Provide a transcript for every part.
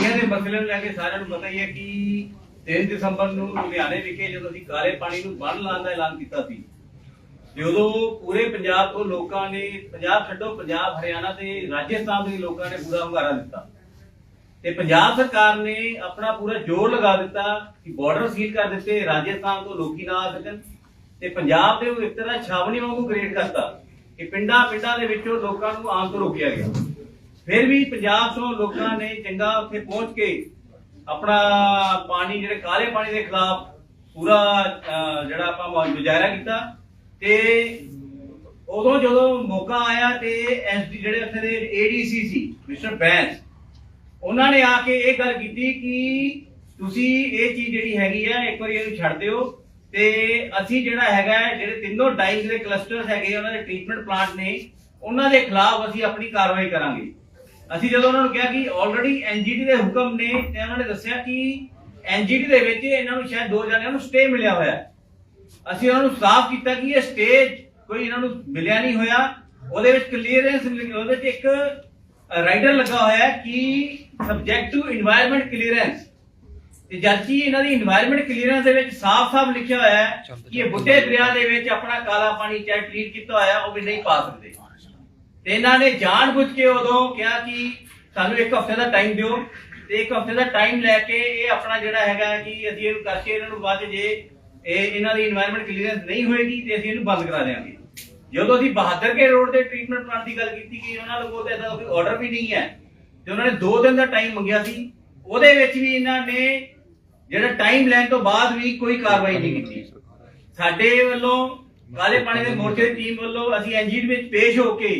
ਪਾਣੀਆਂ ਦੇ ਮਸਲੇ ਨੂੰ ਲੈ ਕੇ ਸਾਰਿਆਂ ਨੂੰ ਪਤਾ ਹੀ ਹੈ ਕਿ 3 ਦਸੰਬਰ ਨੂੰ ਲੁਧਿਆਣੇ ਵਿਖੇ ਜਦੋਂ ਅਸੀਂ ਕਾਲੇ ਪਾਣੀ ਨੂੰ ਬੰਨ ਲਾਉਣ ਦਾ ਐਲਾਨ ਕੀਤਾ ਸੀ ਜਦੋਂ ਪੂਰੇ ਪੰਜਾਬ ਤੋਂ ਲੋਕਾਂ ਨੇ ਪੰਜਾਬ ਛੱਡੋ, ਪੰਜਾਬ ਹਰਿਆਣਾ ਤੇ ਰਾਜਸਥਾਨ ਦੇ ਲੋਕਾਂ ਨੇ ਪੂਰਾ ਹੁੰਗਾਰਾ ਦਿੱਤਾ। ਤੇ ਪੰਜਾਬ ਸਰਕਾਰ ਨੇ ਆਪਣਾ ਪੂਰਾ ਜ਼ੋਰ ਲਗਾ ਦਿੱਤਾ ਕਿ ਬਾਰਡਰ ਸੀਲ ਕਰ ਦਿੱਤੇ, ਰਾਜਸਥਾਨ ਤੋਂ ਲੋਕੀ ਨਾ ਆ ਸਕਣ। ਤੇ ਪੰਜਾਬ ਦੇ ਉਹ ਇੱਕ ਤਰ੍ਹਾਂ ਛਾਵਣੀ ਵਾਂਗੂ ਕ੍ਰੀਏਟ ਕਰਤਾ ਕਿ ਪਿੰਡਾਂ ਪਿੰਡਾਂ ਦੇ ਵਿੱਚੋਂ ਲੋਕਾਂ ਨੂੰ ਆਮ ਤੋਂ ਰੋਕਿਆ ਗਿਆ। ਫਿਰ ਵੀ ਪੰਜਾਬ ਤੋਂ ਲੋਕਾਂ ਨੇ ਚੰਗਾ ਉੱਥੇ ਪਹੁੰਚ ਕੇ ਆਪਣਾ ਪਾਣੀ, ਜਿਹੜੇ ਕਾਲੇ ਪਾਣੀ ਦੇ ਖਿਲਾਫ ਪੂਰਾ ਜਿਹੜਾ ਆਪਾਂ ਮੁਜ਼ਾਹਰਾ ਕੀਤਾ ਤੇ ਉਦੋਂ ਜਦੋਂ ਮੌਕਾ ਆਇਆ ਤੇ ਐਸਡੀ ਜਿਹੜੇ ਉੱਥੇ ਦੇ ਏਡੀਸੀ ਸੀ, ਮਿਸਟਰ ਬੈਂਸ, ਉਹਨਾਂ ਨੇ ਆ ਕੇ ਇਹ ਗੱਲ ਕੀਤੀ ਕਿ ਤੁਸੀਂ ਇਹ ਚੀਜ਼ ਜਿਹੜੀ ਹੈਗੀ ਹੈ ਇੱਕ ਵਾਰੀ ਇਹਨੂੰ ਛੱਡ ਦਿਓ ਤੇ ਅਸੀਂ ਜਿਹੜਾ ਹੈਗਾ, ਜਿਹੜੇ ਤਿੰਨੋਂ ਡਾਈਂਗ ਦੇ ਕਲਸਟਰਸ ਹੈਗੇ ਉਹਨਾਂ ਦੇ ਟ੍ਰੀਟਮੈਂਟ ਪਲਾਂਟ ਨੇ, ਉਹਨਾਂ ਦੇ ਖਿਲਾਫ ਅਸੀਂ ਆਪਣੀ ਕਾਰਵਾਈ ਕਰਾਂਗੇ। ਅਸੀਂ ਜਦੋਂ ਉਹਨਾਂ ਨੂੰ ਕਿਹਾ ਕਿ ਆਲਰੇਡੀ ਐਨਜੀਟੀ ਦੇ ਹੁਕਮ ਨੇ, ਤੇ ਉਹਨਾਂ ਨੇ ਦੱਸਿਆ ਕਿ ਐਨਜੀਟੀ ਦੇ ਵਿੱਚ ਇਹਨਾਂ ਨੂੰ ਸ਼ਾਇਦ ਦੋ ਜਣਿਆਂ ਨੂੰ ਸਟੇ ਮਿਲਿਆ ਹੋਇਆ ਅਸੀਂ ਉਹਨਾਂ ਨੂੰ ਸਾਫ਼ ਕੀਤਾ ਕਿ ਇਹ ਸਟੇ ਕੋਈ ਇਹਨਾਂ ਨੂੰ ਮਿਲਿਆ ਨਹੀਂ ਹੋਇਆ। ਉਹਦੇ ਵਿੱਚ ਕਲੀਅਰੈਂਸ ਉਹਦੇ ਵਿੱਚ ਇੱਕ ਰਾਈਡਰ ਲੱਗਾ ਹੋਇਆ ਕਿ ਸਬਜੈਕਟ ਟੂ এনवायरमेंट ਕਲੀਅਰੈਂਸ ਤੇ ਜਦਕਿ ਇਹਨਾਂ ਦੀ এনवायरमेंट ਕਲੀਅਰੈਂਸ ਦੇ ਵਿੱਚ ਸਾਫ਼-ਸਾਫ਼ ਲਿਖਿਆ ਹੋਇਆ ਹੈ ਕਿ ਇਹ ਬੁੱਢੇ ਦਰਿਆ ਦੇ ਵਿੱਚ ਆਪਣਾ ਕਾਲਾ ਪਾਣੀ ਚਾਹੇ ਟ੍ਰੀਟ ਕੀਤਾ ਹੋਇਆ, ਉਹ ਵੀ ਨਹੀਂ ਪਾ ਸਕਦੇ। ਤੇ ਇਹਨਾਂ ਨੇ ਜਾਣ ਬੁੱਝ ਕੇ ਉਦੋਂ ਕਿਹਾ ਕਿ ਸਾਨੂੰ ਇੱਕ ਹਫ਼ਤੇ ਦਾ ਟਾਈਮ ਦਿਓ ਤੇ ਇੱਕ ਹਫ਼ਤੇ ਦਾ ਟਾਈਮ ਲੈ ਕੇ ਇਹ ਆਪਣਾ ਜਿਹੜਾ ਹੈਗਾ ਕਿ ਅਸੀਂ ਇਹਨੂੰ ਕਰਕੇ ਇਹਨਾਂ ਨੂੰ ਬਾਅਦ ਜੇ, ਇਹ ਇਹਨਾਂ ਦੀ এনवायरमेंट ਕਲੀਅਰੈਂਸ ਨਹੀਂ ਹੋਏਗੀ ਤੇ ਅਸੀਂ ਇਹਨੂੰ ਬੰਦ ਕਰਾ ਦੇਵਾਂਗੇ ਜਦੋਂ ਅਸੀਂ ਬਹਾਦਰ ਕੇ ਰੋਡ ਦੇ ਟ੍ਰੀਟਮੈਂਟ ਪਲਾਂਟ ਦੀ ਗੱਲ ਕੀਤੀ ਕਿ ਉਹਨਾਂ ਨੂੰ ਉਹਦਾ ਕੋਈ ਆਰਡਰ ਵੀ ਨਹੀਂ ਹੈ, ਤੇ ਉਹਨਾਂ ਨੇ 2 ਦਿਨ ਦਾ ਟਾਈਮ ਮੰਗਿਆ ਸੀ, ਉਹਦੇ ਵਿੱਚ ਵੀ ਇਹਨਾਂ ਨੇ ਜਿਹੜਾ ਟਾਈਮ ਲੈਣ ਤੋਂ ਬਾਅਦ ਵੀ ਕੋਈ ਕਾਰਵਾਈ ਨਹੀਂ ਕੀਤੀ। ਸਾਡੇ ਵੱਲੋਂ ਕਾਲੇ ਪਾਣੀ ਦੇ ਮੋਰਚੇ ਦੀ ਟੀਮ ਵੱਲੋਂ ਅਸੀਂ ਐਨਜੀਟੀ ਵਿੱਚ ਪੇਸ਼ ਹੋ ਕੇ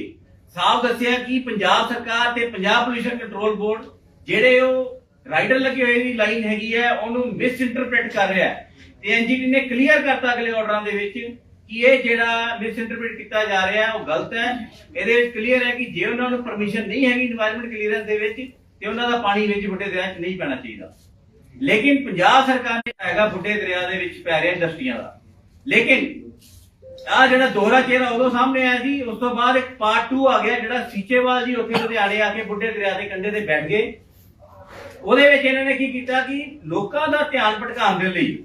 ਸਾਫ਼ ਦੱਸਿਆ ਕਿ ਪੰਜਾਬ ਸਰਕਾਰ ਤੇ ਪੰਜਾਬ ਪੋਲੂਸ਼ਨ ਕੰਟਰੋਲ ਬੋਰਡ ਜਿਹੜੇ ਉਹ ਰਾਈਡਰ ਲੱਗੇ ਹੋਏ ਦੀ ਲਾਈਨ ਹੈਗੀ ਹੈ, ਉਹਨੂੰ ਮਿਸ ਇੰਟਰਪ੍ਰੀਟ ਕਰ ਰਿਹਾ ਹੈ। ਤੇ ਐਨਜੀਟੀ ਨੇ ਕਲੀਅਰ ਕਰਤਾ ਅਗਲੇ ਆਰਡਰਾਂ ਦੇ ਵਿੱਚ ਕਿ ਇਹ ਜਿਹੜਾ ਮਿਸ ਇੰਟਰਪ੍ਰੀਟ ਕੀਤਾ ਜਾ ਰਿਹਾ ਉਹ ਗਲਤ ਹੈ। ਇਹਦੇ ਵਿੱਚ ਕਲੀਅਰ ਹੈ ਕਿ ਜੇ ਉਹਨਾਂ ਨੂੰ ਪਰਮਿਸ਼ਨ ਨਹੀਂ ਹੈਗੀ এনवायरमेंट ਕਲੀਅਰੈਂਸ ਦੇ ਵਿੱਚ, ਤੇ ਉਹਨਾਂ ਦਾ ਪਾਣੀ ਵਿੱਚ ਬੁੱਢੇ ਦਰਿਆ 'ਚ ਨਹੀਂ ਪੈਣਾ ਚਾਹੀਦਾ। ਲੇਕਿਨ ਪੰਜਾਬ ਸਰਕਾਰ ਨੇ ਹੈਗਾ ਬੁੱਢੇ ਦਰਿਆ ਦੇ ਵਿੱਚ ਪੈ ਰਿਹਾ ਇੰਡਸਟਰੀਆਂ ਦਾ। ਲੇਕਿਨ ਆ ਜਿਹੜਾ ਦੋਹਰਾ ਚਿਹਰਾ ਉਦੋਂ ਸਾਹਮਣੇ ਆਇਆ ਸੀ, ਉਸ ਤੋਂ ਬਾਅਦ ਇੱਕ ਪਾਰਟ 2 ਆ ਗਿਆ, ਜਿਹੜਾ ਸੀਚੇਵਾਲ ਜੀ ਉੱਥੇ ਲੁਧਿਆਣੇ ਆ ਕੇ ਬੁੱਢੇ ਦਰਿਆ ਦੇ ਕੰਢੇ ਤੇ ਬੈਠ ਗਏ। ਉਹਦੇ ਵਿੱਚ ਇਹਨਾਂ ਨੇ ਕੀ ਕੀਤਾ ਕਿ ਲੋਕਾਂ ਦਾ ਧਿਆਨ ਭਟਕਾਉਣ ਦੇ ਲਈ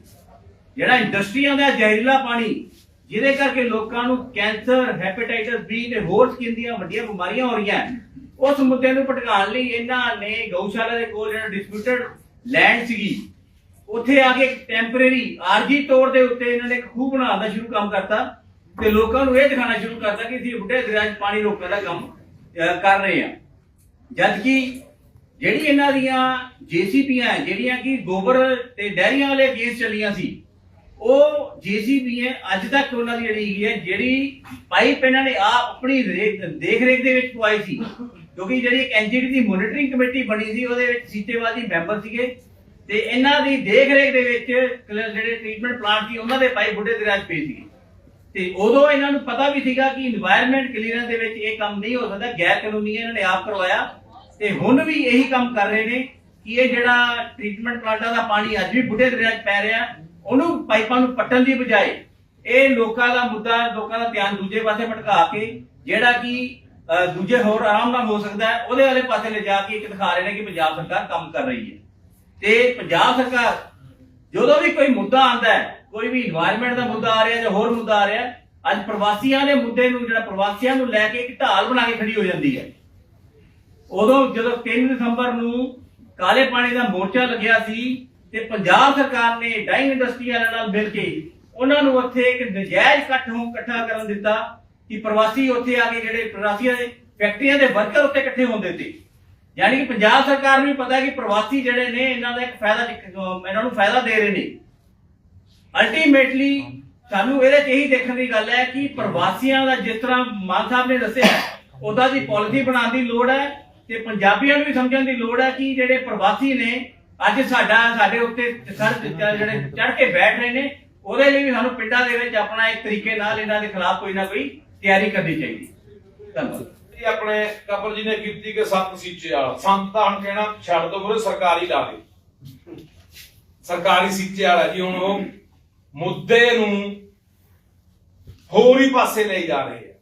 ਜਿਹੜਾ ਇੰਡਸਟਰੀਆਂ ਦਾ ਜ਼ਹਿਰੀਲਾ ਪਾਣੀ, ਜਿਹਦੇ ਕਰਕੇ ਲੋਕਾਂ ਨੂੰ ਕੈਂਸਰ ਹੈਪੇਟਾਈਟਸ ਬੀ ਤੇ ਹੋਰ ਸਕਿਨ ਦੀਆਂ ਵੱਡੀਆਂ ਬਿਮਾਰੀਆਂ ਹੋ ਰਹੀਆਂ, ਉਸ ਮੁੱਦੇ ਨੂੰ ਭਟਕਾਉਣ ਲਈ ਇਹਨਾਂ ਨੇ ਗਊਸ਼ਾਲਾ ਦੇ ਕੋਲ ਜਿਹੜਾ ਡਿਸਪਿਊਟਡ ਲੈਂਡ ਸੀਗੀ, ਉੱਥੇ ਆ ਕੇ ਟੈਂਪਰੇਰੀ ਆਰਜੀ ਤੌਰ ਦੇ ਉੱਤੇ ਇਹਨਾਂ ਨੇ ਇੱਕ ਖੂਹ ਬਣਾਉਣ ਦਾ ਸ਼ੁਰੂ ਕੰਮ ਕਰਤਾ। ਤੇ ਲੋਕਾਂ ਨੂੰ ਇਹ ਦਿਖਾਉਣਾ ਸ਼ੁਰੂ ਕਰਤਾ ਕਿ ਅਸੀਂ ਬੁੱਢੇ ਦਰਿਆ 'ਚ ਪਾਣੀ ਰੋਕਣ ਦਾ ਕੰਮ ਕਰ ਰਹੇ ਹਾਂ। ਜਦ ਕਿ ਜਿਹੜੀ ਇਹਨਾਂ ਦੀਆਂ ਜੀਸੀਪੀਆਂ ਜਿਹੜੀਆਂ ਕਿ ਗੋਬਰ ਤੇ ਡੈਰੀਆਂ ਵਾਲੇ ਕੇਸ ਚੱਲੀਆਂ ਸੀ, ਉਹ ਜੀਸੀਪੀ ਹੈ ਅੱਜ ਤੱਕ ਉਹਨਾਂ ਦੀ ਜਿਹੜੀ ਹੈਗੀ ਹੈ, ਜਿਹੜੀ ਪਾਈਪ ਇਹਨਾਂ ਨੇ ਆ ਆਪਣੀ ਦੇਖ ਰੇਖ ਦੇ ਵਿੱਚ ਪਵਾਈ ਸੀ, ਕਿਉਂਕਿ ਜਿਹੜੀ ਇੱਕ ਐਨਜੀਟੀ ਦੀ ਮੋਨੀਟਰਿੰਗ ਕਮੇਟੀ ਬਣੀ ਸੀ, ਉਹਦੇ ਵਿੱਚ ਸੀਤੇਵਾਲ ਮੈਂਬਰ ਸੀਗੇ, ਤੇ ਇਹਨਾਂ ਦੀ ਦੇਖ ਰੇਖ ਦੇ ਵਿੱਚ ਜਿਹੜੇ ਟ੍ਰੀਟਮੈਂਟ ਪਲਾਂਟ ਸੀ, ਉਹਨਾਂ ਦੇ ਪਾਈਪ ਬੁੱਢੇ ਦਰਿਆ 'ਚ ਪਏ ਸੀਗੇ। ਤੇ ਉਦੋਂ ਇਹਨਾਂ ਨੂੰ ਪਤਾ ਵੀ ਸੀਗਾ ਕਿ এনवायरमेंट ਕਲੀਅਰੈਂਸ ਦੇ ਵਿੱਚ ਇਹ ਕੰਮ ਨਹੀਂ ਹੋ ਸਕਦਾ, ਗੈਰ ਕਾਨੂੰਨੀ ਇਹਨਾਂ ਨੇ ਆਪ ਕਰਵਾਇਆ। ਤੇ ਹੁਣ ਵੀ ਇਹੀ ਕੰਮ ਕਰ ਰਹੇ ਨੇ ਕਿ ਇਹ ਜਿਹੜਾ ਟ੍ਰੀਟਮੈਂਟ ਪਲਾਂਟਾਂ ਦਾ ਪਾਣੀ ਅੱਜ ਵੀ ਬੁੱਢੇ ਦਰਿਆ 'ਚ ਪੈ ਰਿਹਾ। ਉਹਨੂੰ ਪਾਈਪਾਂ ਨੂੰ ਪੱਟਣ ਦੀ ਬਜਾਏ ਇਹ ਲੋਕਾਂ ਦਾ ਮੁੱਦਾ, ਲੋਕਾਂ ਦਾ ਧਿਆਨ ਦੂਜੇ ਪਾਸੇ ਭਟਕਾ ਕੇ, ਜਿਹੜਾ ਕਿ ਦੂਜੇ ਹੋਰ ਆਰਾਮ ਨਾਲ ਹੋ ਸਕਦਾ ਹੈ, ਉਹਦੇ ਵਾਲੇ ਪਾਸੇ ਲੈ ਜਾ ਕੇ ਇੱਕ ਦਿਖਾ ਰਹੇ ਨੇ ਕਿ ਪੰਜਾਬ ਸਰਕਾਰ ਕੰਮ ਕਰ ਰਹੀ ਹੈ। ਤੇ ਪੰਜਾਬ ਸਰਕਾਰ ਜਦੋਂ ਵੀ ਕੋਈ ਮੁੱਦਾ ਆਂਦਾ ਹੈ ਕੋਈ ਵੀ এনवायरमेंट ਦਾ ਮੁੱਦਾ ਆ ਰਿਹਾ ਜਾਂ ਹੋਰ ਮੁੱਦਾ ਆ ਰਿਹਾ, ਅੱਜ ਪ੍ਰਵਾਸੀਆਂ ਦੇ ਮੁੱਦੇ ਨੂੰ, ਜਿਹੜਾ ਪ੍ਰਵਾਸੀਆਂ ਨੂੰ ਲੈ ਕੇ ਇੱਕ ਢਾਲ ਬਣਾ ਕੇ ਖੜੀ ਹੋ ਜਾਂਦੀ ਹੈ। ਉਦੋਂ ਜਦੋਂ 3 ਦਸੰਬਰ ਨੂੰ ਕਾਲੇ ਪਾਣੀ ਦਾ ਮੋਰਚਾ ਲੱਗਿਆ ਸੀ ਤੇ ਪੰਜਾਬ ਸਰਕਾਰ ਨੇ ਡਾਈਂਗ ਇੰਡਸਟਰੀ ਵਾਲਿਆਂ ਨਾਲ ਮਿਲ ਕੇ ਉਹਨਾਂ ਨੂੰ ਉੱਥੇ ਇੱਕ ਨਜਾਇਜ਼ ਇਕੱਠ ਹੋਂ ਇਕੱਠਾ ਕਰਨ ਦਿੱਤਾ ਕਿ ਪ੍ਰਵਾਸੀ ਉੱਥੇ ਆ ਕੇ ਜਿਹੜੇ ਪ੍ਰਵਾਸੀਆਂ ਦੇ, ਫੈਕਟਰੀਆਂ ਦੇ ਵਰਕਰ ਉੱਥੇ ਇਕੱਠੇ ਹੁੰਦੇ ਸੀ ਯਾਨੀ ਕਿ ਪੰਜਾਬ ਸਰਕਾਰ ਨੂੰ ਵੀ ਪਤਾ ਕਿ ਪ੍ਰਵਾਸੀ ਜਿਹੜੇ ਨੇ, ਇਹਨਾਂ ਦਾ ਇੱਕ ਫਾਇਦਾ ਇਹਨਾਂ ਨੂੰ ਫਾਇਦਾ ਦੇ ਰਹੇ ਨੇ। ਅਲਟੀਮੇਟਲੀ ਸਾਨੂੰ ਇਹਦੇ 'ਚ ਇਹੀ ਦੇਖਣ ਦੀ ਗੱਲ ਹੈ ਕਿ ਪ੍ਰਵਾਸੀਆਂ ਦਾ ਜਿਸ ਤਰ੍ਹਾਂ ਮਾਨ ਸਾਹਿਬ ਨੇ ਦੱਸਿਆ ਉਹਦਾ ਦੀ ਪਾਲਿਸੀ ਬਣਾਉਣ ਦੀ ਲੋੜ ਹੈ ਤੇ ਪੰਜਾਬੀਆਂ ਨੂੰ ਵੀ ਸਮਝਣ ਦੀ ਲੋੜ ਹੈ ਕਿ ਜਿਹੜੇ ਪ੍ਰਵਾਸੀ ਨੇ ਅੱਜ ਸਾਡਾ ਸਾਡੇ ਉੱਤੇ ਸਰ ਜਿਹੜੇ ਚੜ ਕੇ ਬੈਠ ਰਹੇ ਨੇ ਉਹਦੇ ਲਈ ਵੀ ਸਾਨੂੰ ਪਿੰਡਾਂ ਦੇ ਵਿੱਚ ਆਪਣਾ ਇੱਕ ਤਰੀਕੇ ਨਾਲ ਇਹਨਾਂ ਦੇ ਖਿਲਾਫ ਕੋਈ ਨਾ ਕੋਈ ਤਿਆਰੀ ਕਰਨੀ ਚਾਹੀਦੀ। ਧੰਨਵਾਦ। ਇਹ ਆਪਣੇ ਕਪਰ ਜੀ ਨੇ ਕੀਤੀ ਕਿ ਸੰਤ ਸੀਚੇ ਵਾਲਾ। ਸੰਤ ਤਾਂ ਹੁਣ ਕਹਿਣਾ ਛੱਡ ਦੋ ਬਰੇ ਸਰਕਾਰੀ ਲਾ ਦੇ। ਸਰਕਾਰੀ ਸੀਚੇ ਵਾਲਾ ਜੀ ਹੁਣ ਉਹ ਮੁੱਦੇ ਨੂੰ ਹੋਰ ਹੀ ਪਾਸੇ ਲਈ ਜਾ ਰਹੇ ਆ।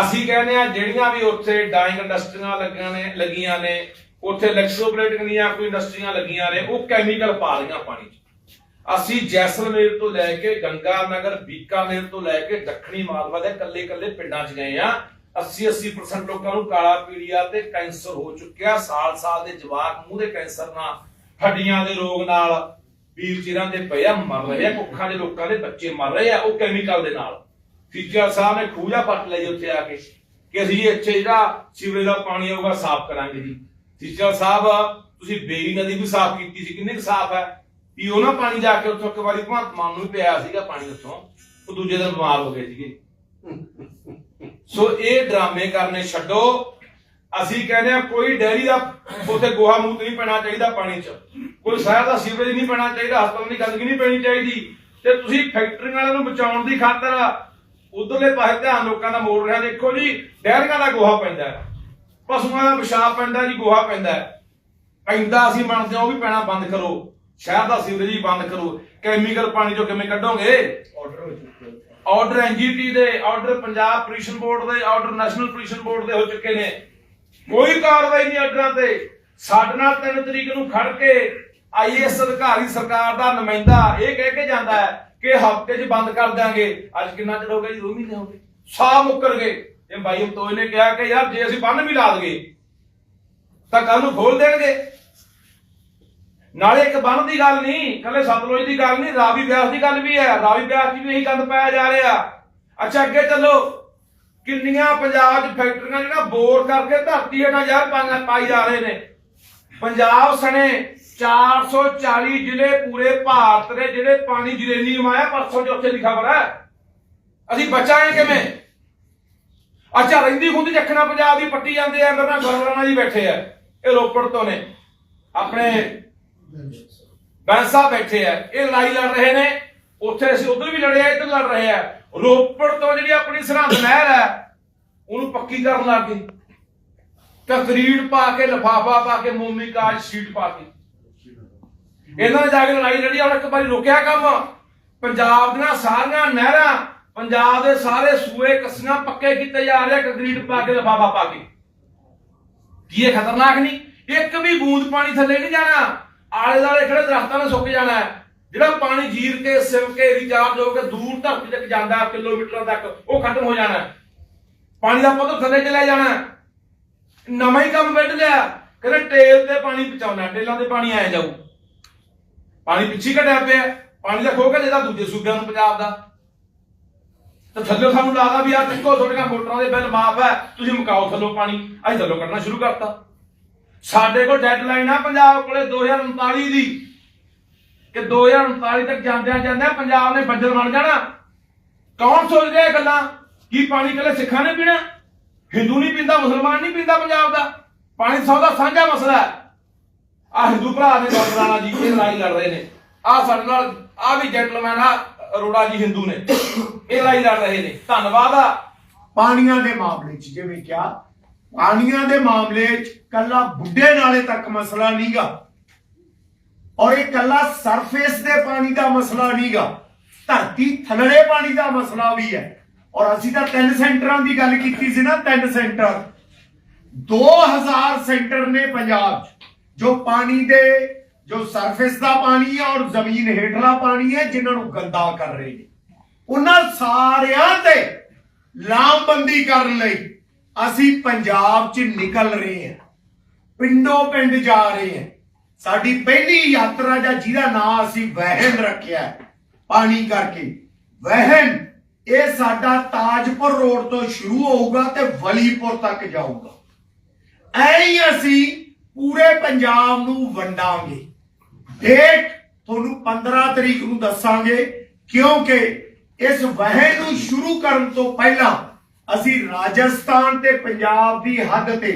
ਅਸੀਂ ਕਹਿੰਦੇ ਆ, ਜਿਹੜੀਆਂ ਵੀ ਉੱਥੇ ਡਾਈਂਗ ਇੰਡਸਟਰੀਆਂ ਲੱਗੀਆਂ ਨੇ ਲੱਗੀਆਂ ਨੇ, ਉੱਥੇ ਇਲੈਕਟ੍ਰੋਪਲੇਟਿੰਗ ਦੀਆਂ ਕੋਈ ਇੰਡਸਟਰੀਆਂ ਲੱਗੀਆਂ ਨੇ, ਉਹ ਕੈਮੀਕਲ ਪਾ ਰਹੀਆਂ ਪਾਣੀ 'ਚ। ਅਸੀਂ ਜੈਸਲਮੇਰ ਤੋਂ ਲੈ ਕੇ ਗੰਗਾ ਨਗਰ ਬੀਕਾਨੇਰ ਤੋਂ ਲੈ ਕੇ ਦੱਖਣੀ ਮਾਲਵਾ ਦੇ ਕੱਲੇ ਕੱਲੇ ਪਿੰਡਾਂ 'ਚ ਗਏ ਆ। 80 80% ਲੋਕਾਂ ਨੂੰ ਕਾਲਾ ਪੀਲੀਆ ਤੇ ਕੈਂਸਰ ਹੋ ਚੁੱਕਿਆ। ਸਾਲ ਸਾਲ ਦੇ ਜਵਾਕ ਮੂੰਹ ਦੇ ਕੈਂਸਰ ਨਾਲ, ਹੱਡੀਆਂ ਦੇ ਰੋਗ ਨਾਲ ਵੀਰ ਚਿਰਾਂ ਦੇ ਪਏ ਮਰ ਰਹੇ ਆ, ਕੁੱਖਾਂ ਦੇ ਲੋਕਾਂ ਦੇ ਬੱਚੇ ਮਰ ਰਹੇ ਆ, ਉਹ ਕੈਮੀਕਲ ਦੇ ਨਾਲ। ਟੀਚਰ ਸਾਹਿਬ ਨੇ ਖੂਜਾ ਪੱਟ ਲਈ ਉੱਥੇ ਆ ਕੇ, ਕਿ ਅਸੀਂ ਇੱਥੇ ਜਿਹੜਾ ਸੀਵਰੇਜ ਦਾ ਪਾਣੀ ਆਊਗਾ ਸਾਫ਼ ਕਰਾਂਗੇ ਜੀ। ਟੀਚਰ ਸਾਹਿਬ, ਤੁਸੀਂ ਬੇਰੀ ਨਦੀ ਵੀ ਸਾਫ਼ ਕੀਤੀ ਸੀ, ਕਿੰਨੀ ਕੁ ਸਾਫ਼ ਹੈ? ਪੀਓ ਨਾ ਪਾਣੀ ਜਾ ਕੇ ਉੱਥੋਂ ਇੱਕ ਵਾਰੀ ਭਗਵੰਤ ਮਾਨ ਨੂੰ ਪਿਆ ਸੀਗਾ ਪਾਣੀ ਉੱਥੋਂ, ਉਹ ਦੂਜੇ ਦਿਨ ਬਿਮਾਰ ਹੋ ਗਏ ਸੀਗੇ। ਸੋ ਇਹ ਡਰਾਮੇ ਕਰਨੇ ਛੱਡੋ ਅਸੀਂ ਕਹਿੰਦੇ ਆ ਕੋਈ ਡੈਰੀ ਦਾ ਉੱਥੇ ਗੋਹਾ ਮੂਤ ਨਹੀਂ ਪੈਣਾ ਚਾਹੀਦਾ ਪਾਣੀ 'ਚ। ਕੋਈ ਸ਼ਹਿਰ ਦਾ ਸੀਵਰੇਜ ਨਹੀਂ ਪੈਣਾ ਚਾਹੀਦਾ ਹਸਪਤਾਲ ਦੀ ਗੰਦਗੀ ਨਹੀਂ ਪੈਣੀ ਚਾਹੀਦੀ। ਤੇ ਤੁਸੀਂ ਫੈਕਟਰੀਆਂ ਵਾਲਿਆਂ ਨੂੰ ਬਚਾਉਣ ਦੀ ਖਾਤਰ ਉਧਰਲੇ ਪਾਸੇ ਧਿਆਨ ਲੋਕਾਂ ਦਾ ਮੋੜ ਰਿਹਾ। ਦੇਖੋ ਜੀ ਡੈਰੀਆਂ ਦਾ ਗੋਹਾ ਪੈਂਦਾ ਹੈ। ਪਸ਼ੂਆਂ ਦਾ ਪਿਸ਼ਾਬ ਪੈਂਦਾ ਜੀ ਗੋਹਾ ਪੈਂਦਾ ਹੈ। ਪੈਂਦਾ ਅਸੀਂ ਮੰਨਦੇ ਹਾਂ ਉਹ ਵੀ ਪੈਣਾ ਬੰਦ ਕਰੋ। ਸ਼ਹਿਰ ਦਾ ਸੀਵਰੇਜ ਵੀ ਬੰਦ ਕਰੋ। ਕੈਮੀਕਲ ਪਾਣੀ ਚੋਂ ਕਿਵੇਂ ਕੱਢੋਗੇ? ਆਰਡਰ ਹੋ ਚੁੱਕੇ ਆਰਡਰ ਐਨਜੀਟੀ ਦੇ ਆਰਡਰ ਪੰਜਾਬ ਪੋਲਿਊਸ਼ਨ ਬੋਰਡ ਦੇ ਆਰਡਰ ਨੈਸ਼ਨਲ ਪੋਲਿਊਸ਼ਨ ਬੋਰਡ ਦੇ ਹੋ ਚੁੱਕੇ ਨੇ। ਕੋਈ ਕਾਰਵਾਈ ਨਹੀਂ ਆਰਡਰਾਂ ਤੇ। ਸਾਡੇ ਨਾਲ 3 ਤਰੀਕ ਨੂੰ ਖੜ ਕੇ ਆਈਐਸ ਅਧਿਕਾਰੀ ਸਰਕਾਰ ਦਾ ਨੁਮਾਇੰਦਾ ਇਹ ਕਹਿ ਕੇ ਜਾਂਦਾ ਹੈ ਕਿ ਹਫ਼ਤੇ 'ਚ ਬੰਦ ਕਰ ਦਾਂਗੇ ਅੱਜ ਕਿੰਨਾ ਚਿਰ ਹੋ ਗਿਆ ਜੀ? 2 ਮਹੀਨੇ ਹੋ ਗਏ। ਸਾਹ ਮੁੱਕਰ ਗਏ। ਇਹ ਬਾਈ ਤੋਏ ਨੇ ਕਿਹਾ ਕਿ ਯਾਰ ਜੇ ਅਸੀਂ ਬੰਨ ਵੀ ਲਾ ਦਗੇ ਤਾਂ ਕੱਲ ਨੂੰ ਖੋਲ ਦੇਣਗੇ। ਨਾਲੇ ਇੱਕ ਬੰਨ ਦੀ ਗੱਲ ਨਹੀਂ ਕੱਲੇ ਸਤਲੁਜ ਦੀ ਗੱਲ ਨਹੀਂ, ਰਾਵੀ ਬਿਆਸ ਦੀ ਗੱਲ ਵੀ ਹੈ। ਰਾਵੀ ਬਿਆਸ 'ਚ ਵੀ ਇਹੀ ਗੰਦ ਪਾਇਆ ਜਾ ਰਿਹਾ। ਅੱਛਾ, ਅੱਗੇ ਚੱਲੋ। ਕਿੰਨੀਆਂ ਪੰਜਾਬ 'ਚ ਫੈਕਟਰੀਆਂ ਜਿਹੜਾ ਬੋਰ ਕਰਕੇ ਧਰਤੀ ਹੇਠਾਂ ਯਾਰ ਪਾਈਆਂ ਪਾਈ ਜਾ ਰਹੇ ਨੇ। ਪੰਜਾਬ ਸਣੇ 440 ਜ਼ਿਲ੍ਹੇ ਪੂਰੇ ਭਾਰਤ ਦੇ ਜਿਹੜੇ ਪਾਣੀ ਯੂਰੇਨੀਅਮ ਆਇਆ ਪਰਸੋਂ ਚੌਥੇ ਦੀ ਖਬਰ ਹੈ। ਅਸੀਂ ਬਚਾਂਗੇ ਕਿਵੇਂ? ਅੱਛਾ ਰਹਿੰਦੀ ਖੁੰਦੀ ਚੱਕਣਾ ਪੰਜਾਬ ਦੀ ਪੱਟੀ ਜਾਂਦੇ ਆ ਮੇਰੇ ਨਾਲ ਗਵਰਨਰਾਂ ਜੀ ਬੈਠੇ ਆ। ਇਹ ਰੋਪੜ ਤੋਂ ਨੇ। ਆਪਣੇ ਬੈਂਸਾ ਬੈਠੇ ਆ। ਇਹ ਲੜਾਈ ਲੜ ਰਹੇ ਨੇ। ਉੱਥੇ ਅਸੀਂ ਉਧਰ ਵੀ ਲੜਿਆ ਇੱਧਰ ਲੜ ਰਹੇ ਆ। ਰੋਪੜ ਤੋਂ ਜਿਹੜੀ ਆਪਣੀ ਸਰਹੰਦ ਨਹਿਰ ਹੈ, ਉਹਨੂੰ ਪੱਕੀ ਕਰਨ ਲੱਗ। ਗਏ ਤਕਰੀਰ ਪਾ ਕੇ, ਲਫਾਫਾ ਪਾ ਕੇ, ਮੋਮੀ ਕਾਜ ਸ਼ੀਟ ਪਾ ਕੇ। ਇਹਨਾਂ ਨੇ ਜਾ ਕੇ ਲੜਾਈ ਲੜੀ, ਹੁਣ ਇੱਕ ਵਾਰੀ ਰੁਕਿਆ ਕੰਮ। ਪੰਜਾਬ ਦੀਆਂ ਸਾਰੀਆਂ ਨਹਿਰਾਂ, ਪੰਜਾਬ ਦੇ ਸਾਰੇ ਸੂਏ, ਕਸੀਆਂ ਪੱਕੇ ਕੀਤੇ ਜਾ ਰਹੇ ਆ ਕੰਕਰੀਟ ਪਾ ਕੇ, ਲਫਾਫਾ ਪਾ ਕੇ। ਕੀ ਇਹ ਖਤਰਨਾਕ ਨਹੀਂ? ਇੱਕ ਵੀ ਬੂੰਦ ਪਾਣੀ ਥੱਲੇ ਨਹੀਂ ਜਾਣਾ। ਆਲੇ ਦਾਲੇ ਖੜੇ ਦਰਖਤਾਂ ਨੇ ਸੁੱਕ ਜਾਣਾ ਹੈ। ਜਿਹੜਾ ਪਾਣੀ ਜੀਰ ਕੇ ਸਿਮ ਕੇ, ਰਿਚਾਰਜ ਹੋ ਕੇ ਦੂਰ ਧਰਤੀ ਤੱਕ ਜਾਂਦਾ, ਕਿਲੋਮੀਟਰਾਂ ਤੱਕ, ਉਹ ਖਤਮ ਹੋ ਜਾਣਾ। ਪਾਣੀ ਦਾ ਪੱਧਰ ਥੱਲੇ ਚਲੇ ਜਾਣਾ। ਨਵਾਂ ਹੀ ਕੰਮ ਵੱਢ ਲਿਆ। ਕਹਿੰਦੇ ਟੇਲ ਤੇ ਪਾਣੀ ਪਹੁੰਚਾਉਣਾ, ਟੇਲਾਂ ਤੇ ਪਾਣੀ ਆਇਆ ਜਾਊ। ਪਾਣੀ ਪਿੱਛੇ ਘਟਿਆ ਪਿਆ। ਪਾਣੀ ਦਾ ਖੋਹ ਕੇ ਦੇਦਾ ਦੂਜੇ ਸੂਬਿਆਂ ਨੂੰ, ਪੰਜਾਬ ਦਾ। ਤੇ ਥੱਲੇ ਸਾਨੂੰ ਲੱਗਦਾ ਵੀ ਆ ਦੇਖੋ ਤੁਹਾਡੀਆਂ ਮੋਟਰਾਂ ਦੇ ਬਿੱਲ ਮਾਫ ਹੈ। ਤੁਸੀਂ ਮੁਕਾਓ ਥੱਲੋਂ ਪਾਣੀ। ਅਸੀਂ ਥੱਲੋਂ ਕੱਢਣਾ ਸ਼ੁਰੂ ਕਰਤਾ। ਸਾਡੇ ਕੋਲ ਡੈਡਲਾਈਨ ਆ ਪੰਜਾਬ ਕੋਲੇ 2039 ਦੀ। ਕਿ 2039 ਤੱਕ ਜਾਂਦਿਆਂ ਜਾਂਦਿਆਂ ਪੰਜਾਬ ਨੇ ਬੱਜਰ ਬਣ ਜਾਣਾ। ਕੌਣ ਸੋਚ ਰਿਹਾ ਇਹ ਗੱਲਾਂ? ਕੀ ਪਾਣੀ ਕੱਲੇ ਸਿੱਖਾਂ ਨੇ ਪੀਣਾ? ਹਿੰਦੂ ਨਹੀਂ ਪੀਂਦਾ, ਮੁਸਲਮਾਨ ਨਹੀਂ ਪੀਂਦਾ ਪੰਜਾਬ ਦਾ। ਪਾਣੀ ਸਭ ਦਾ ਸਾਂਝਾ ਮਸਲਾ ਹੈ। ਆ ਹਿੰਦੂ ਭਰਾ ਨੇ ਨੌਜਵਾਨਾਂ ਜੀ, ਇਹ ਲੜਾਈ ਲੜ ਰਹੇ ਨੇ। ਆ ਸਾਡੇ ਨਾਲ ਆ ਵੀ ਜੈਂਟਲਮੈਨ ਆ ਅਰੋੜਾ ਜੀ ਹਿੰਦੂ ਨੇ। ਇਹ ਲੜਾਈ ਲੜ ਰਹੇ ਨੇ। ਧੰਨਵਾਦ ਆ। ਪਾਣੀਆਂ ਦੇ ਮਾਮਲੇ 'ਚ ਜਿਵੇਂ ਕਿਹਾ, ਪਾਣੀਆਂ ਦੇ ਮਾਮਲੇ 'ਚ ਕੱਲਾ ਬੁੱਢੇ ਨਾਲੇ ਤੱਕ ਮਸਲਾ ਨਹੀਂਗਾ ਔਰ ਇਹ ਕੱਲਾ ਸਰਫੇਸ ਦੇ ਪਾਣੀ ਦਾ ਮਸਲਾ ਨਹੀਂਗਾ, ਧਰਤੀ ਥੱਲੜੇ ਪਾਣੀ ਦਾ ਮਸਲਾ ਵੀ ਹੈ। ਔਰ ਅਸੀਂ ਤਾਂ ਤਿੰਨ ਸੈਂਟਰਾਂ ਦੀ ਗੱਲ ਕੀਤੀ ਸੀ ਨਾ, ਤਿੰਨ ਸੈਂਟਰ। 2000 ਸੈਂਟਰ ਨੇ ਪੰਜਾਬ 'ਚ, ਜੋ ਪਾਣੀ ਦੇ, ਜੋ ਸਰਫੇਸ ਦਾ ਪਾਣੀ ਹੈ ਔਰ ਜ਼ਮੀਨ ਹੇਠਲਾ ਪਾਣੀ ਹੈ, ਜਿਨ੍ਹਾਂ ਨੂੰ ਗੰਦਾ ਕਰ ਰਹੇ ਨੇ। ਉਹਨਾਂ ਸਾਰਿਆਂ ਤੇ ਲਾਮਬੰਦੀ ਕਰਨ ਲਈ ਅਸੀਂ ਪੰਜਾਬ 'ਚ ਨਿਕਲ ਰਹੇ ਹਾਂ। ਪਿੰਡੋਂ ਪਿੰਡ ਜਾ ਰਹੇ ਹਾਂ। ਸਾਡੀ ਪਹਿਲੀ ਯਾਤਰਾ ਜਾਂ ਜਿਹਦਾ ਨਾਂ ਅਸੀਂ ਵਹਿਣ ਰੱਖਿਆ ਪਾਣੀ ਕਰਕੇ। ਵਹਿਣ ਇਹ ਸਾਡਾ ਤਾਜਪੁਰ ਰੋਡ ਤੋਂ ਸ਼ੁਰੂ ਹੋਊਗਾ ਤੇ ਵਲੀਪੁਰ ਤੱਕ ਜਾਊਗਾ। ਐਂ ਹੀ ਅਸੀਂ ਪੂਰੇ ਪੰਜਾਬ ਨੂੰ ਵੰਡਾਂਗੇ। ਡੇਟ ਤੁਹਾਨੂੰ 15 ਤਰੀਕ ਨੂੰ ਦੱਸਾਂਗੇ, ਕਿਉਂਕਿ ਇਸ ਵਹਿਣ ਨੂੰ ਸ਼ੁਰੂ ਕਰਨ ਤੋਂ ਪਹਿਲਾਂ ਅਸੀਂ ਰਾਜਸਥਾਨ ਤੇ ਪੰਜਾਬ ਦੀ ਹੱਦ ਤੇ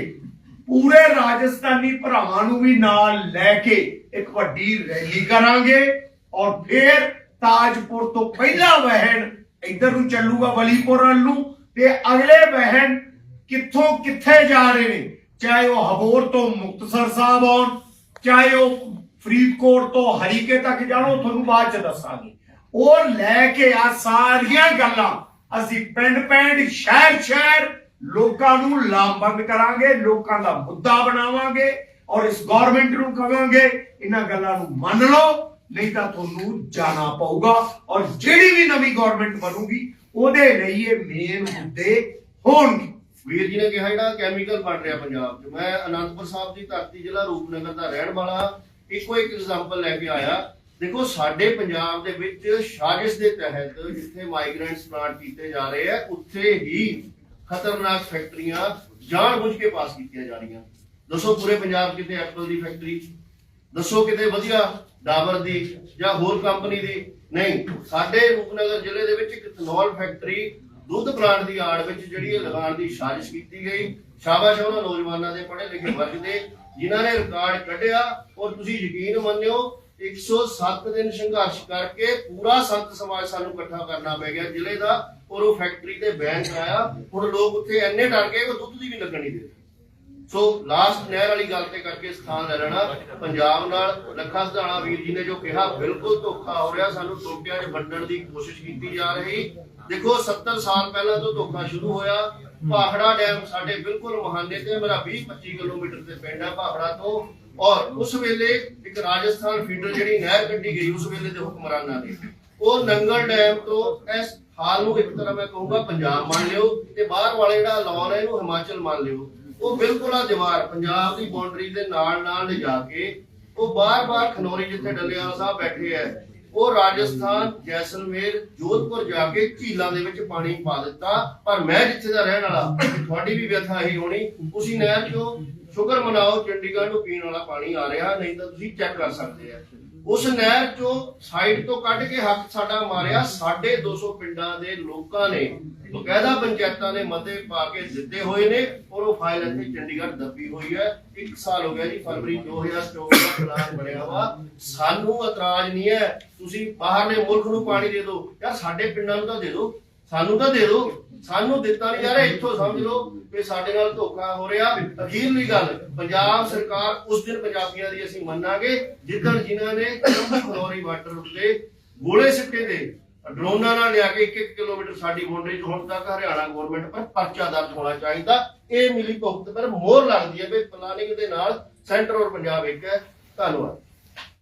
ਪੂਰੇ ਰਾਜਸਥਾਨੀ ਭਰਾਵਾਂ ਨੂੰ ਵੀ ਨਾਲ ਲੈ ਕੇ ਇੱਕ ਵੱਡੀ ਰੈਲੀ ਕਰਾਂਗੇ ਔਰ ਫਿਰ ਤਾਜਪੁਰ ਤੋਂ ਪਹਿਲਾ ਵਹਿਣ ਇੱਧਰ ਨੂੰ ਚੱਲੂਗਾ ਬਲੀਪੁਰ ਵੱਲ ਨੂੰ ਤੇ ਅਗਲੇ ਵਹਿਣ ਕਿੱਥੋਂ ਕਿੱਥੇ ਜਾ ਰਹੇ ਨੇ? ਚਾਹੇ ਉਹ ਹਬੋਰ ਤੋਂ ਮੁਕਤਸਰ ਸਾਹਿਬ ਆਉਣ, ਚਾਹੇ ਉਹ ਫਰੀਦਕੋਟ ਤੋਂ ਹਰੀਕੇ ਤੱਕ ਜਾਣ, ਉਹ ਤੁਹਾਨੂੰ ਬਾਅਦ ਚ ਦੱਸਾਂਗੇ। ਉਹ ਲੈ ਕੇ ਆ ਸਾਰੀਆਂ ਗੱਲਾਂ ਅਸੀਂ ਪਿੰਡ ਪਿੰਡ ਸ਼ਹਿਰ ਸ਼ਹਿਰ ਲੋਕਾਂ ਨੂੰ ਲਾਮਬੰਦ ਕਰਾਂਗੇ, ਲੋਕਾਂ ਦਾ ਮੁੱਦਾ ਬਣਾਵਾਂਗੇ ਔਰ ਇਸ ਗਵਰਨਮੈਂਟ ਨੂੰ ਕਵਾਂਗੇ, ਇਹਨਾਂ ਗੱਲਾਂ ਨੂੰ ਮੰਨ ਲਓ, ਨਹੀਂ ਤਾਂ ਤੁਹਾਨੂੰ ਜਾਣਾ ਪਊਗਾ ਔਰ ਜਿਹੜੀ ਵੀ ਨਵੀਂ ਗਵਰਨਮੈਂਟ ਬਣੂਗੀ, ਉਹਦੇ ਲਈ ਇਹ ਮੇਨ ਮੁੱਦੇ ਹੋਣਗੇ। ਵੀਰ ਜੀ ਨੇ ਕਿਹਾ ਜਿਹੜਾ ਕੈਮੀਕਲ ਬਣ ਰਿਹਾ ਪੰਜਾਬ 'ਚ। ਮੈਂ ਅਨੰਦਪੁਰ ਸਾਹਿਬ ਦੀ ਧਰਤੀ ਜ਼ਿਲ੍ਹਾ ਰੂਪਨਗਰ ਦਾ ਰਹਿਣ ਵਾਲਾ ਇੱਕੋ ਇੱਕ ਐਗਜ਼ਾਮਪਲ ਲੈ ਕੇ ਆਇਆ। ਦੇਖੋ, ਸਾਡੇ ਪੰਜਾਬ ਦੇ ਵਿੱਚ ਸਾਜ਼ਿਸ਼ ਦੇ ਤਹਿਤ ਜਿੱਥੇ ਮਾਈਗ੍ਰੈਂਟਸ ਪਲਾਂਟ ਕੀਤੇ ਜਾ ਰਹੇ ਆ, ਉੱਥੇ ਹੀ ਖਤਰਨਾਕ ਫੈਕਟਰੀਆਂ ਜਾਣਬੁੱਝ ਕੇ ਪਾਸ ਕੀਤੀਆਂ ਜਾ ਰਹੀਆਂ। ਦੱਸੋ ਪੂਰੇ ਪੰਜਾਬ ਕਿਤੇ ਐਪਲ ਦੀ ਫੈਕਟਰੀ? ਦੱਸੋ ਕਿਤੇ ਵਧੀਆ ਡਾਬਰ ਦੀ ਜਾਂ ਹੋਰ ਕੰਪਨੀ ਦੀ? ਨਹੀਂ, ਸਾਡੇ ਰੂਪਨਗਰ ਜ਼ਿਲ੍ਹੇ ਦੇ ਵਿੱਚ ਇੱਕ ਇਥਨੋਲ ਫੈਕਟਰੀ ਦੁੱਧ ਪਲਾਂਟ ਦੀ ਆੜ ਵਿੱਚ ਜਿਹੜੀ ਇਹ ਲਗਾਉਣ ਦੀ ਸਾਜ਼ਿਸ਼ ਕੀਤੀ ਗਈ। ਸ਼ਾਬਾਸ਼ ਹੈ ਉਹਨਾਂ ਨੌਜਵਾਨਾਂ ਦੇ ਪੜ੍ਹੇ ਲਿਖੇ ਵਰਗ ਦੇ, ਜਿਨ੍ਹਾਂ ਨੇ ਰਿਕਾਰਡ ਕੱਢਿਆ ਔਰ ਤੁਸੀਂ ਯਕੀਨ ਮੰਨਿਓ 107 ਦਿਨ ਸੰਘਰਸ਼ ਕਰਕੇ ਪੂਰਾ ਸੰਤ ਸਮਾਜ ਸਾਨੂੰ ਇਕੱਠਾ ਕਰਨਾ ਪੈ ਗਿਆ। ਜ਼ਿਲ੍ਹੇ ਦਾ ਔਰ ਉਹ ਫੈਕਟਰੀ ਤੇ ਬੈਨ ਕਰਾਇਆ। ਹੁਣ ਲੋਕ ਉੱਥੇ ਇੰਨੇ ਡਰ ਗਏ ਕਿ ਦੁੱਧ ਦੀ ਵੀ ਲੱਗਣ ਨਹੀਂ ਦੇ ਸੋ ਲਾਸਟ ਨਹਿਰ ਵਾਲੀ ਗੱਲ ਤੇ ਕਰਕੇ ਸਥਾਨ ਲੈ ਲੈਣਾ। ਪੰਜਾਬ ਨਾਲ ਲੱਖਾ ਸਧਾਣਾ ਵੀਰ ਜੀ ਨੇ ਜੋ ਕਿਹਾ, ਬਿਲਕੁਲ ਧੋਖਾ ਹੋ ਰਿਹਾ। ਸਾਨੂੰ ਟੋਟਿਆਂ 'ਚ ਵੰਡਣ ਦੀ ਕੋਸ਼ਿਸ਼ ਕੀਤੀ ਜਾ ਰਹੀ। ਦੇਖੋ 70 ਸਾਲ ਪਹਿਲਾਂ ਤੋਂ ਧੋਖਾ ਸ਼ੁਰੂ ਹੋਇਆ। ਭਾਖੜਾ ਡੈਮ ਸਾਡੇ ਬਿਲਕੁਲ ਮਹਾਨੇ ਤੇ, ਮੇਰਾ 20 25 ਕਿਲੋਮੀਟਰ ਤੇ ਪਿੰਡ ਹੈ ਭਾਖੜਾ ਤੋਂ। ਔਰ ਉਸ ਵੇਲੇ ਇੱਕ ਰਾਜਸਥਾਨ ਫੀਡਰ ਜਿਹੜੀ ਨਹਿਰ ਕੱਢੀ ਗਈ, ਉਸ ਵੇਲੇ ਦੇ ਹੁਕਮਰਾਨਾਂ ਨੇ। ਉਹ ਨੰਗਲ ਡੈਮ ਤੋਂ ਇਸ ਹਾਲ ਨੂੰ ਇੱਕ ਤਰ੍ਹਾਂ ਮੈਂ ਕਹੂੰਗਾ ਪੰਜਾਬ ਮੰਨ ਲਿਓ ਤੇ ਬਾਹਰ ਵਾਲੇ ਜਿਹੜਾ ਲਾਉਣ ਹੈ ਇਹਨੂੰ ਹਿਮਾਚਲ ਮੰਨ ਲਿਓ। ਉਹ ਬਿਲਕੁਲ ਆ ਦੀਵਾਰ, ਪੰਜਾਬ ਦੀ ਬਾਉਂਡਰੀ ਦੇ ਨਾਲ ਨਾਲ ਲਿਜਾ ਕੇ ਉਹ ਬਾਰ-ਬਾਰ ਖਨੌਰੀ ਜਿੱਥੇ ਡੱਲੇਵਾਲ ਸਾਹਿਬ ਬੈਠੇ ਐ ਉਹ ਰਾਜਸਥਾਨ, ਜੈਸਲਮੇਰ, ਜੋਧਪੁਰ ਜਾ ਕੇ ਝੀਲਾਂ ਦੇ ਵਿੱਚ ਪਾਣੀ ਪਾ ਦਿੱਤਾ। ਪਰ ਮੈਂ ਜਿੱਥੇ ਦਾ ਰਹਿਣ ਵਾਲਾ, ਤੁਹਾਡੀ ਵੀ ਵਿਅਥਾ ਹੀ ਹੋਣੀ। ਤੁਸੀਂ ਨਹਿਰ ਚੋਂ ਸ਼ੁਕਰ ਮਨਾਓ, ਚੰਡੀਗੜ੍ਹ ਨੂੰ ਪੀਣ ਵਾਲਾ ਪਾਣੀ ਆ ਰਿਹਾ, ਨਹੀਂ ਤਾਂ ਤੁਸੀਂ ਚੈੱਕ ਕਰ ਸਕਦੇ ਆ। ਉਸ ਨਹਿਰ ਚੋਂ ਸਾਈਡ ਤੋਂ ਕੱਢ ਕੇ ਹੱਕ ਸਾਡਾ ਮਾਰਿਆ 250 ਪਿੰਡਾਂ ਦੇ ਲੋਕਾਂ ਨੇ, ਬਕਾਇਦਾ ਪੰਚਾਇਤਾਂ ਨੇ ਮਤੇ ਪਾ ਕੇ ਦਿੱਤੇ ਹੋਏ ਨੇ ਔਰ ਉਹ ਫਾਈਲ ਇੱਥੇ ਚੰਡੀਗੜ੍ਹ ਦੱਬੀ ਹੋਈ ਹੈ। ਇੱਕ ਸਾਲ ਹੋ ਗਿਆ ਜੀ, ਫਰਵਰੀ 2024 ਦਾ ਪਲਾਨ ਬਣਿਆ ਵਾ। ਸਾਨੂੰ ਇਤਰਾਜ਼ ਨਹੀਂ ਹੈ। ਤੁਸੀਂ ਬਾਹਰਲੇ ਮੁਲਕ ਨੂੰ ਪਾਣੀ ਦੇ ਦਿਓ। ਯਾਰ ਸਾਡੇ ਪਿੰਡਾਂ ਨੂੰ ਤਾਂ ਦੇ ਦਿਓ। ਸਾਨੂੰ ਤਾਂ ਦੇ ਦਿਓ। ਸਾਨੂੰ ਦਿੱਤਾ ਨਹੀਂ ਜਾ ਰਿਹਾ, ਇੱਥੋਂ ਸਮਝ ਲਓ ਕਿ ਸਾਡੇ ਨਾਲ ਧੋਖਾ ਹੋ ਰਿਹਾ। ਅਖੀਰਲੀ ਗੱਲ, ਪੰਜਾਬ ਸਰਕਾਰ ਉਸ ਦਿਨ ਪੰਜਾਬੀਆਂ ਦੀ ਅਸੀਂ ਮੰਨਾਂਗੇ, ਜਿੱਦਣ ਜਿਨ੍ਹਾਂ ਨੇ ਫਲੋਰੀ ਵਾਟਰ ਉੱਤੇ ਗੋਲੇ ਸਿੱਟੇ ਦੇ ਡਰੋਨਾਂ ਨਾਲ ਲਿਆ ਕੇ 1-1 ਕਿਲੋਮੀਟਰ ਸਾਡੀ ਬਾਉਂਡਰੀ 'ਚ ਹੁਣ ਤੱਕ ਹਰਿਆਣਾ ਗਵਰਨਮੈਂਟ ਪਰ ਪਰਚਾ ਦਰਜ ਹੋਣਾ ਚਾਹੀਦਾ। ਇਹ ਮਿਲੀ ਭੁਗਤ ਪਰ ਮੋਹਰ ਲੱਗਦੀ ਹੈ ਵੀ ਪਲਾਨਿੰਗ ਦੇ ਨਾਲ ਸੈਂਟਰ ਔਰ ਪੰਜਾਬ ਇੱਕ ਹੈ। ਧੰਨਵਾਦ।